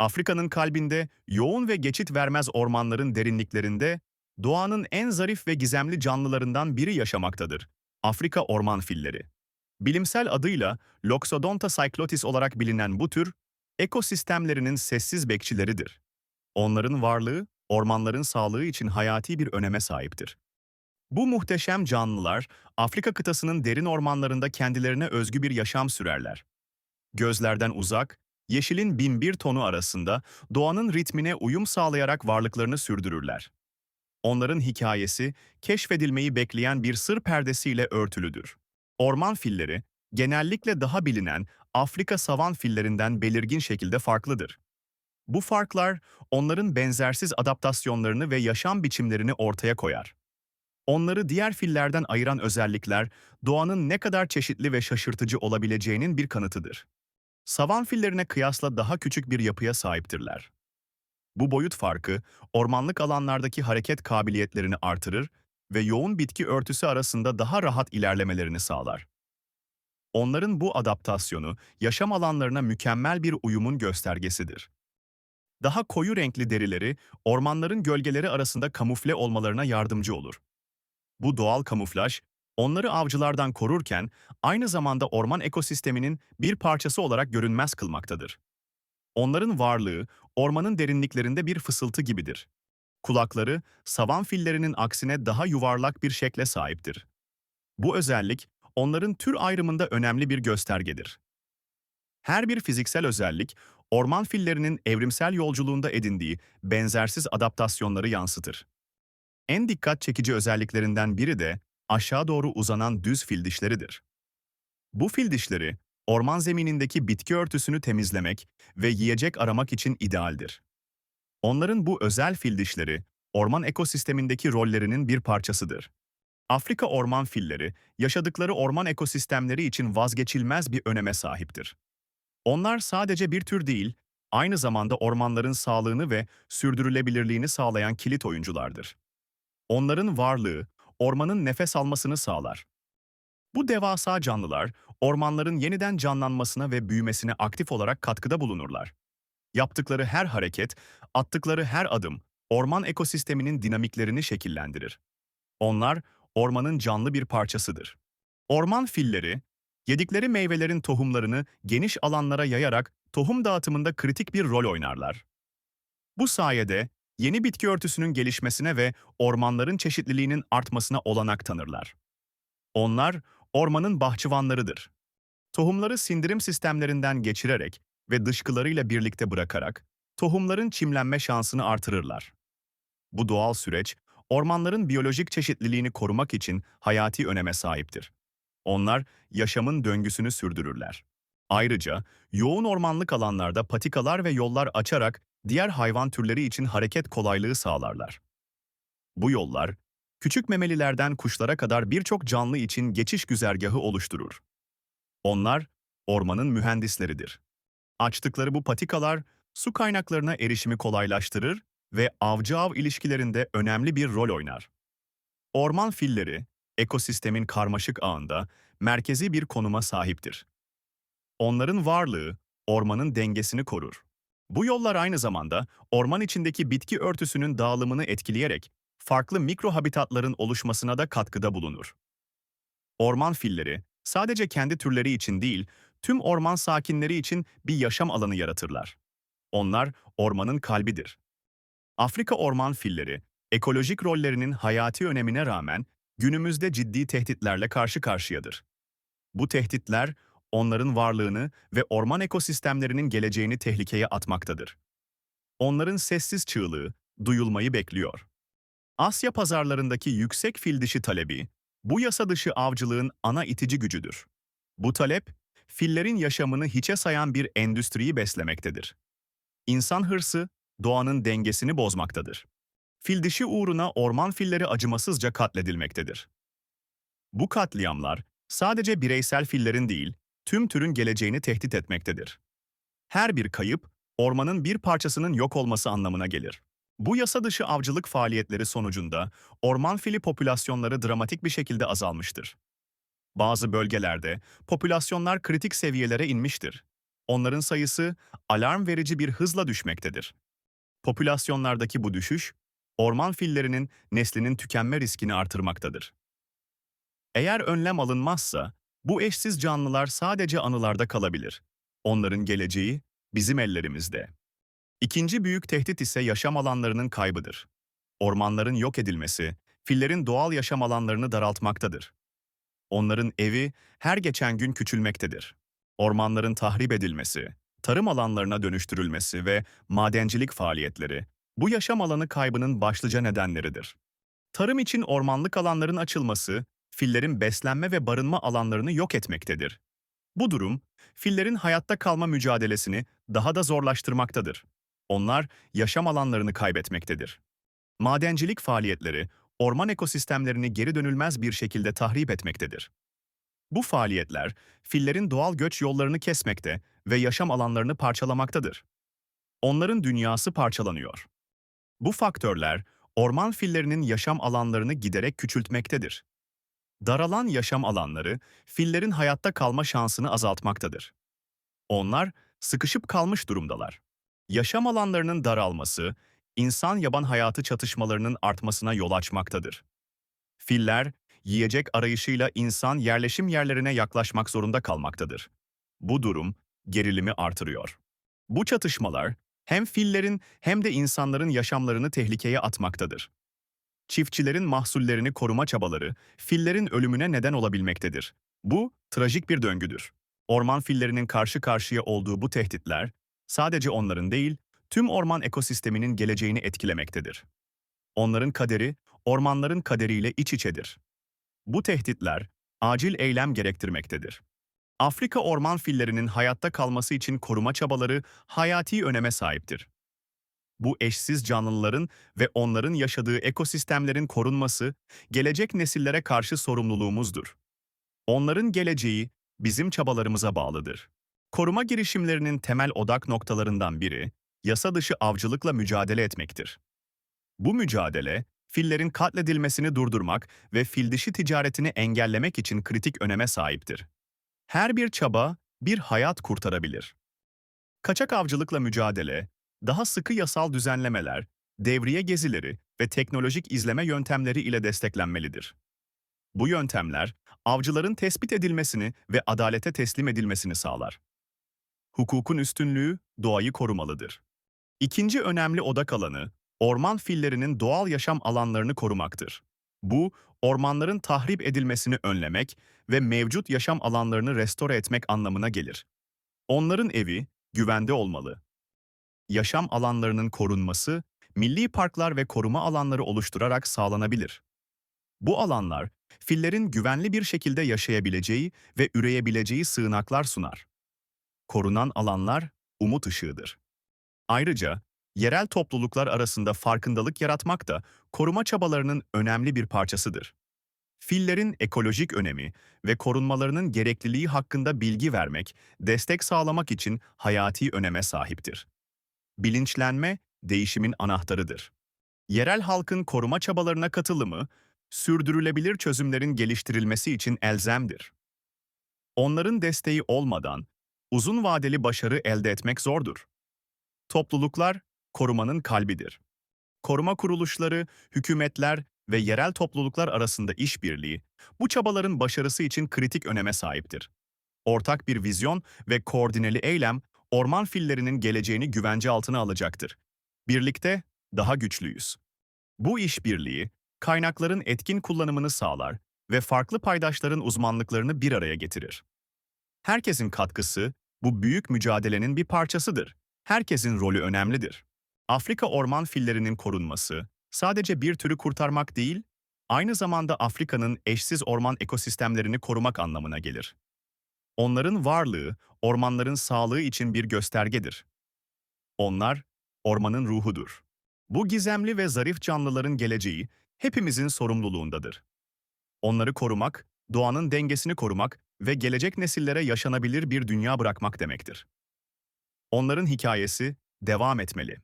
Afrika'nın kalbinde, yoğun ve geçit vermez ormanların derinliklerinde, doğanın en zarif ve gizemli canlılarından biri yaşamaktadır. Afrika orman filleri. Bilimsel adıyla Loxodonta cyclotis olarak bilinen bu tür, ekosistemlerinin sessiz bekçileridir. Onların varlığı, ormanların sağlığı için hayati bir öneme sahiptir. Bu muhteşem canlılar, Afrika kıtasının derin ormanlarında kendilerine özgü bir yaşam sürerler. Gözlerden uzak, yeşilin binbir tonu arasında doğanın ritmine uyum sağlayarak varlıklarını sürdürürler. Onların hikayesi, keşfedilmeyi bekleyen bir sır perdesiyle örtülüdür. Orman filleri, genellikle daha bilinen Afrika savan fillerinden belirgin şekilde farklıdır. Bu farklar, onların benzersiz adaptasyonlarını ve yaşam biçimlerini ortaya koyar. Onları diğer fillerden ayıran özellikler, doğanın ne kadar çeşitli ve şaşırtıcı olabileceğinin bir kanıtıdır. Savan fillerine kıyasla daha küçük bir yapıya sahiptirler. Bu boyut farkı, ormanlık alanlardaki hareket kabiliyetlerini artırır ve yoğun bitki örtüsü arasında daha rahat ilerlemelerini sağlar. Onların bu adaptasyonu, yaşam alanlarına mükemmel bir uyumun göstergesidir. Daha koyu renkli derileri, ormanların gölgeleri arasında kamufle olmalarına yardımcı olur. Bu doğal kamuflaj, onları avcılardan korurken aynı zamanda orman ekosisteminin bir parçası olarak görünmez kılmaktadır. Onların varlığı, ormanın derinliklerinde bir fısıltı gibidir. Kulakları, savan fillerinin aksine daha yuvarlak bir şekle sahiptir. Bu özellik, onların tür ayrımında önemli bir göstergedir. Her bir fiziksel özellik, orman fillerinin evrimsel yolculuğunda edindiği benzersiz adaptasyonları yansıtır. En dikkat çekici özelliklerinden biri de aşağı doğru uzanan düz fil dişleridir. Bu fil dişleri, orman zeminindeki bitki örtüsünü temizlemek ve yiyecek aramak için idealdir. Onların bu özel fil dişleri, orman ekosistemindeki rollerinin bir parçasıdır. Afrika orman filleri, yaşadıkları orman ekosistemleri için vazgeçilmez bir öneme sahiptir. Onlar sadece bir tür değil, aynı zamanda ormanların sağlığını ve sürdürülebilirliğini sağlayan kilit oyunculardır. Onların varlığı, ormanın nefes almasını sağlar. Bu devasa canlılar, ormanların yeniden canlanmasına ve büyümesine aktif olarak katkıda bulunurlar. Yaptıkları her hareket, attıkları her adım, orman ekosisteminin dinamiklerini şekillendirir. Onlar, ormanın canlı bir parçasıdır. Orman filleri, yedikleri meyvelerin tohumlarını geniş alanlara yayarak tohum dağıtımında kritik bir rol oynarlar. Bu sayede yeni bitki örtüsünün gelişmesine ve ormanların çeşitliliğinin artmasına olanak tanırlar. Onlar, ormanın bahçıvanlarıdır. Tohumları sindirim sistemlerinden geçirerek ve dışkılarıyla birlikte bırakarak, tohumların çimlenme şansını artırırlar. Bu doğal süreç, ormanların biyolojik çeşitliliğini korumak için hayati öneme sahiptir. Onlar, yaşamın döngüsünü sürdürürler. Ayrıca, yoğun ormanlık alanlarda patikalar ve yollar açarak diğer hayvan türleri için hareket kolaylığı sağlarlar. Bu yollar, küçük memelilerden kuşlara kadar birçok canlı için geçiş güzergahı oluşturur. Onlar, ormanın mühendisleridir. Açtıkları bu patikalar, su kaynaklarına erişimi kolaylaştırır ve avcı-av ilişkilerinde önemli bir rol oynar. Orman filleri, ekosistemin karmaşık ağında merkezi bir konuma sahiptir. Onların varlığı, ormanın dengesini korur. Bu yollar aynı zamanda orman içindeki bitki örtüsünün dağılımını etkileyerek farklı mikrohabitatların oluşmasına da katkıda bulunur. Orman filleri sadece kendi türleri için değil, tüm orman sakinleri için bir yaşam alanı yaratırlar. Onlar ormanın kalbidir. Afrika orman filleri, ekolojik rollerinin hayati önemine rağmen günümüzde ciddi tehditlerle karşı karşıyadır. Bu tehditler, onların varlığını ve orman ekosistemlerinin geleceğini tehlikeye atmaktadır. Onların sessiz çığlığı, duyulmayı bekliyor. Asya pazarlarındaki yüksek fil dişi talebi, bu yasa dışı avcılığın ana itici gücüdür. Bu talep, fillerin yaşamını hiçe sayan bir endüstriyi beslemektedir. İnsan hırsı, doğanın dengesini bozmaktadır. Fil dişi uğruna orman filleri acımasızca katledilmektedir. Bu katliamlar sadece bireysel fillerin değil, tüm türün geleceğini tehdit etmektedir. Her bir kayıp, ormanın bir parçasının yok olması anlamına gelir. Bu yasa dışı avcılık faaliyetleri sonucunda orman fili popülasyonları dramatik bir şekilde azalmıştır. Bazı bölgelerde popülasyonlar kritik seviyelere inmiştir. onların sayısı alarm verici bir hızla düşmektedir. Popülasyonlardaki bu düşüş, orman fillerinin neslinin tükenme riskini artırmaktadır. Eğer önlem alınmazsa, bu eşsiz canlılar sadece anılarda kalabilir. Onların geleceği bizim ellerimizde. İkinci büyük tehdit ise yaşam alanlarının kaybıdır. Ormanların yok edilmesi, fillerin doğal yaşam alanlarını daraltmaktadır. Onların evi her geçen gün küçülmektedir. Ormanların tahrip edilmesi, tarım alanlarına dönüştürülmesi ve madencilik faaliyetleri bu yaşam alanı kaybının başlıca nedenleridir. Tarım için ormanlık alanların açılması, fillerin beslenme ve barınma alanlarını yok etmektedir. Bu durum, fillerin hayatta kalma mücadelesini daha da zorlaştırmaktadır. Onlar yaşam alanlarını kaybetmektedir. Madencilik faaliyetleri, orman ekosistemlerini geri dönülmez bir şekilde tahrip etmektedir. Bu faaliyetler, fillerin doğal göç yollarını kesmekte ve yaşam alanlarını parçalamaktadır. Onların dünyası parçalanıyor. Bu faktörler, orman fillerinin yaşam alanlarını giderek küçültmektedir. Daralan yaşam alanları, fillerin hayatta kalma şansını azaltmaktadır. Onlar, sıkışıp kalmış durumdalar. Yaşam alanlarının daralması, insan-yaban hayatı çatışmalarının artmasına yol açmaktadır. Filler, yiyecek arayışıyla insan yerleşim yerlerine yaklaşmak zorunda kalmaktadır. Bu durum, gerilimi artırıyor. Bu çatışmalar, hem fillerin hem de insanların yaşamlarını tehlikeye atmaktadır. Çiftçilerin mahsullerini koruma çabaları, fillerin ölümüne neden olabilmektedir. Bu, trajik bir döngüdür. Orman fillerinin karşı karşıya olduğu bu tehditler, sadece onların değil, tüm orman ekosisteminin geleceğini etkilemektedir. Onların kaderi, ormanların kaderiyle iç içedir. Bu tehditler, acil eylem gerektirmektedir. Afrika orman fillerinin hayatta kalması için koruma çabaları hayati öneme sahiptir. Bu eşsiz canlıların ve onların yaşadığı ekosistemlerin korunması, gelecek nesillere karşı sorumluluğumuzdur. Onların geleceği bizim çabalarımıza bağlıdır. Koruma girişimlerinin temel odak noktalarından biri, yasa dışı avcılıkla mücadele etmektir. Bu mücadele, fillerin katledilmesini durdurmak ve fil dişi ticaretini engellemek için kritik öneme sahiptir. Her bir çaba bir hayat kurtarabilir. Kaçak avcılıkla mücadele, daha sıkı yasal düzenlemeler, devriye gezileri ve teknolojik izleme yöntemleri ile desteklenmelidir. Bu yöntemler, avcıların tespit edilmesini ve adalete teslim edilmesini sağlar. Hukukun üstünlüğü doğayı korumalıdır. İkinci önemli odak alanı, orman fillerinin doğal yaşam alanlarını korumaktır. Bu, ormanların tahrip edilmesini önlemek ve mevcut yaşam alanlarını restore etmek anlamına gelir. Onların evi güvende olmalı. Yaşam alanlarının korunması, milli parklar ve koruma alanları oluşturarak sağlanabilir. Bu alanlar, fillerin güvenli bir şekilde yaşayabileceği ve üreyebileceği sığınaklar sunar. Korunan alanlar umut ışığıdır. Ayrıca, yerel topluluklar arasında farkındalık yaratmak da koruma çabalarının önemli bir parçasıdır. Fillerin ekolojik önemi ve korunmalarının gerekliliği hakkında bilgi vermek, destek sağlamak için hayati öneme sahiptir. Bilinçlenme, değişimin anahtarıdır. Yerel halkın koruma çabalarına katılımı, sürdürülebilir çözümlerin geliştirilmesi için elzemdir. Onların desteği olmadan uzun vadeli başarı elde etmek zordur. Topluluklar, korumanın kalbidir. Koruma kuruluşları, hükümetler ve yerel topluluklar arasında işbirliği, bu çabaların başarısı için kritik öneme sahiptir. Ortak bir vizyon ve koordineli eylem, orman fillerinin geleceğini güvence altına alacaktır. Birlikte daha güçlüyüz. Bu işbirliği, kaynakların etkin kullanımını sağlar ve farklı paydaşların uzmanlıklarını bir araya getirir. Herkesin katkısı, bu büyük mücadelenin bir parçasıdır. Herkesin rolü önemlidir. Afrika orman fillerinin korunması, sadece bir türü kurtarmak değil, aynı zamanda Afrika'nın eşsiz orman ekosistemlerini korumak anlamına gelir. Onların varlığı, ormanların sağlığı için bir göstergedir. Onlar, ormanın ruhudur. Bu gizemli ve zarif canlıların geleceği hepimizin sorumluluğundadır. Onları korumak, doğanın dengesini korumak ve gelecek nesillere yaşanabilir bir dünya bırakmak demektir. Onların hikayesi devam etmeli.